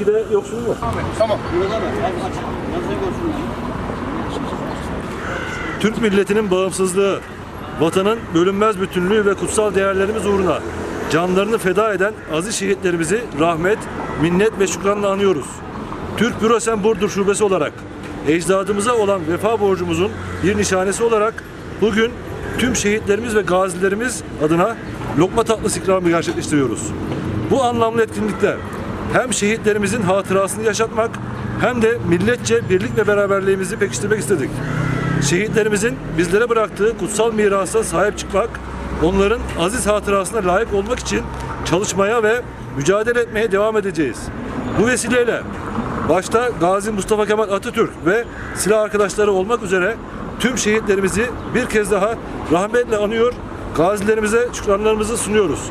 İki de yoksul var. Türk milletinin bağımsızlığı, vatanın bölünmez bütünlüğü ve kutsal değerlerimiz uğruna canlarını feda eden aziz şehitlerimizi rahmet, minnet ve şükranla anıyoruz. Türk Bürosen Burdur Şubesi olarak ecdadımıza olan vefa borcumuzun bir nişanesi olarak bugün tüm şehitlerimiz ve gazilerimiz adına lokma tatlısı ikramı gerçekleştiriyoruz. Bu anlamlı etkinlikte hem şehitlerimizin hatırasını yaşatmak hem de milletçe birlik ve beraberliğimizi pekiştirmek istedik. Şehitlerimizin bizlere bıraktığı kutsal mirasa sahip çıkmak, onların aziz hatırasına layık olmak için çalışmaya ve mücadele etmeye devam edeceğiz. Bu vesileyle başta Gazi Mustafa Kemal Atatürk ve silah arkadaşları olmak üzere tüm şehitlerimizi bir kez daha rahmetle anıyor, gazilerimize şükranlarımızı sunuyoruz.